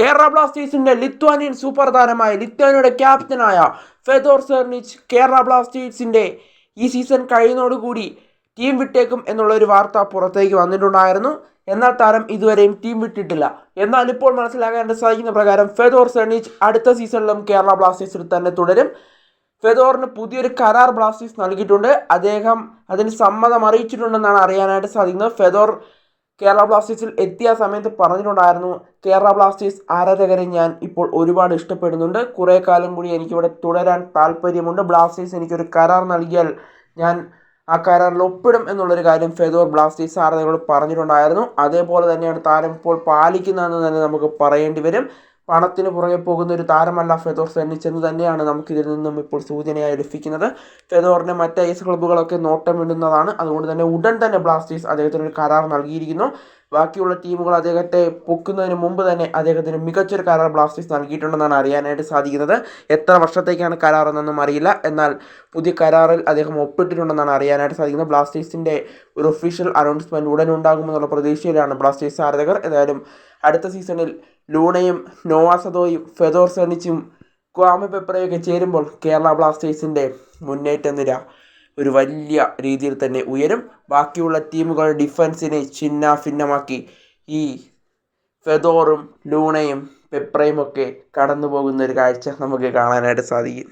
കേരള ബ്ലാസ്റ്റേഴ്സിന്റെ Lithuanian super താരമായ ലിത്വാനിയുടെ ക്യാപ്റ്റനായ ഫെദോർ സെർണിച്ച് കേരള ബ്ലാസ്റ്റേഴ്സിന്റെ ഈ സീസൺ കഴിയുന്നതോടുകൂടി ടീം വിട്ടേക്കും എന്നുള്ള ഒരു വാർത്ത പുറത്തേക്ക് വന്നിട്ടുണ്ടായിരുന്നു. എന്നാൽ താരം ഇതുവരെയും ടീം വിട്ടിട്ടില്ല. എന്നാൽ ഇപ്പോൾ മനസ്സിലാക്കാൻ സാധിക്കുന്ന പ്രകാരം ഫെദോർ സെർണിച്ച് അടുത്ത സീസണിലും കേരള ബ്ലാസ്റ്റേഴ്സിൽ തന്നെ തുടരും. ഫെദോറിന് പുതിയൊരു കരാർ ബ്ലാസ്റ്റേഴ്സ് നൽകിയിട്ടുണ്ട്. അദ്ദേഹം അതിന് സമ്മതം അറിയിച്ചിട്ടുണ്ടെന്നാണ് അറിയാനായിട്ട് സാധിക്കുന്നത്. ഫെദോർ കേരള ബ്ലാസ്റ്റേഴ്സിൽ എത്തിയ സമയത്ത് പറഞ്ഞിട്ടുണ്ടായിരുന്നു കേരള ബ്ലാസ്റ്റേഴ്സ് ആരാധകരെ ഞാൻ ഇപ്പോൾ ഒരുപാട് ഇഷ്ടപ്പെടുന്നുണ്ട്. കുറേ കാലം കൂടി എനിക്കിവിടെ തുടരാൻ താല്പര്യമുണ്ട്. ബ്ലാസ്റ്റേഴ്സ് എനിക്കൊരു കരാർ നൽകിയാൽ ഞാൻ ആ കരാറിൽ ഒപ്പിടും എന്നുള്ളൊരു കാര്യം ഫെദോർ ബ്ലാസ്റ്റേഴ്സ് ആരാധകരോട് പറഞ്ഞിട്ടുണ്ടായിരുന്നു. അതേപോലെ തന്നെയാണ് താരം ഇപ്പോൾ പാലിക്കുന്നതെന്ന് തന്നെ നമുക്ക് പറയേണ്ടി വരും. പണത്തിന് പുറകെ പോകുന്ന ഒരു താരമല്ല ഫെദോർ സെന്നിച്ച് എന്ന് തന്നെയാണ് നമുക്കിതിൽ നിന്നും ഇപ്പോൾ സൂചനയായി ലഭിക്കുന്നത്. ഫെദോറിനെ മറ്റ് ഐസ് ക്ലബ്ബുകളൊക്കെ നോട്ടമിടുന്നതാണ് അതുകൊണ്ട് തന്നെ ഉടൻ തന്നെ ബ്ലാസ്റ്റേഴ്സ് അദ്ദേഹത്തിന് ഒരു കരാർ നൽകിയിരിക്കുന്നു. ബാക്കിയുള്ള ടീമുകൾ അദ്ദേഹത്തെ പൊക്കുന്നതിന് മുമ്പ് തന്നെ അദ്ദേഹത്തിന് മികച്ചൊരു കരാർ ബ്ലാസ്റ്റേഴ്സ് നൽകിയിട്ടുണ്ടെന്നാണ് അറിയാനായിട്ട് സാധിക്കുന്നത്. എത്ര വർഷത്തേക്കാണ് കരാർ എന്നൊന്നും അറിയില്ല. എന്നാൽ പുതിയ കരാറിൽ അദ്ദേഹം ഒപ്പിട്ടിട്ടുണ്ടെന്നാണ് അറിയാനായിട്ട് സാധിക്കുന്നത്. ബ്ലാസ്റ്റേഴ്സിന്റെ ഒരു ഒഫീഷ്യൽ അനൗൺസ്മെന്റ് ഉടൻ ഉണ്ടാകുമെന്നുള്ള പ്രതീക്ഷയിലാണ് ബ്ലാസ്റ്റേഴ്സ് ആരാധകർ. ഏതായാലും അടുത്ത സീസണിൽ ലൂണയും നോവാസദോയും ഫെദോർ സെനിച്ചും ക്വാമി പെപ്പറയൊക്കെ ചേരുമ്പോൾ കേരള ബ്ലാസ്റ്റേഴ്സിന്റെ മുന്നേറ്റ നിര ഒരു വലിയ രീതിയിൽ തന്നെ ഉയരും. ബാക്കിയുള്ള ടീമുകൾ ഡിഫൻസിനെ ചിന്ന ഭിന്നമാക്കി ഈ ഫെദോറും ലൂണയും പെപ്രയും ഒക്കെ കടന്നു പോകുന്ന ഒരു കാഴ്ച നമുക്ക് കാണാനായിട്ട് സാധിക്കും.